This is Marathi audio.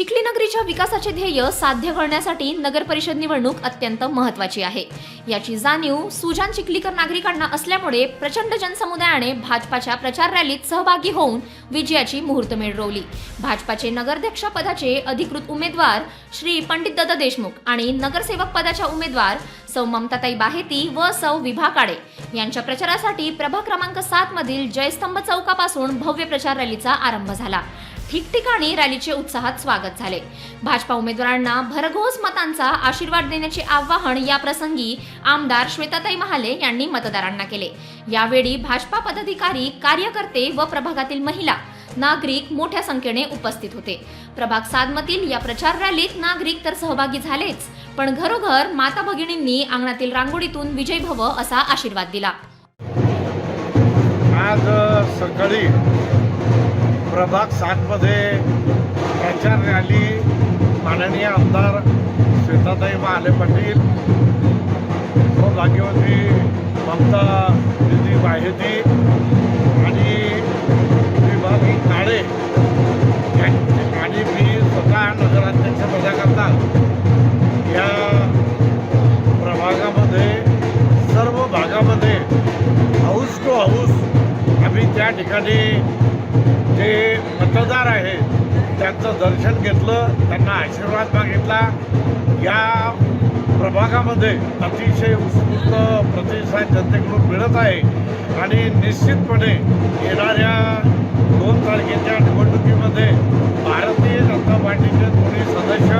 Chikhli नगरीच्या विकासाचे ध्येय साध्य करण्यासाठी नगर परिषद निवडणूक अत्यंत महत्वाची आहे. याची जाणीव सुजान चिखलीकर नागरिकांना असल्यामुळे प्रचंड जनसमुदायाने भाजपाच्या प्रचार रॅलीत सहभागी होऊन विजयाची मुहूर्तमेढ रोवली भाजपाचे नगराध्यक्ष पदाचे अधिकृत उमेदवार श्री पंडित दत्त देशमुख आणि नगरसेवक पदाच्या उमेदवार सौ ममताताई बाहेती व सौ विभा काळे यांच्या प्रचारासाठी प्रभाग क्रमांक सात मधील जयस्तंभ चौकापासून भव्य प्रचार रॅलीचा आरंभ झाला. ठिकठिकाणी रॅलीचे उत्साहात स्वागत झाले. भाजपा उमेदवारांना भरघोस मतांचा आशीर्वाद देण्याचे आवाहन या प्रसंगी आमदार श्वेताताई महाले यांनी मतदारांना केले. यावेळी भाजपा पदाधिकारी कार्यकर्ते व प्रभागातील महिला नागरिक मोठ्या संख्येने उपस्थित होते. प्रभाग सातमधील या प्रचार रॅलीत नागरिक तर सहभागी झालेच पण घरोघर माता भगिनींनी अंगणातील रांगोळीतून विजय भव असा आशीर्वाद दिला. आज सकाळी प्रभाग सातमध्ये प्रचार रॅली माननीय आमदार श्वेताताई महाले पाटील व ममता दिदी बाहेती आणि विभागी काळे आणि मी स्वतः नगराध्यक्ष पदाकरता या प्रभागामध्ये सर्व भागामध्ये हाऊस टू हाऊस आम्ही त्या ठिकाणी मतदार आहेत त्यांचं दर्शन घेतलं त्यांना आशीर्वाद मागितला. या प्रभागामध्ये अतिशय उत्स्फूर्त प्रतिसाद जनतेकडून मिळत आहे. आणि निश्चितपणे येणाऱ्या दोन तारखेच्या निवडणुकीमध्ये भारतीय जनता पार्टीचे दोन्ही सदस्य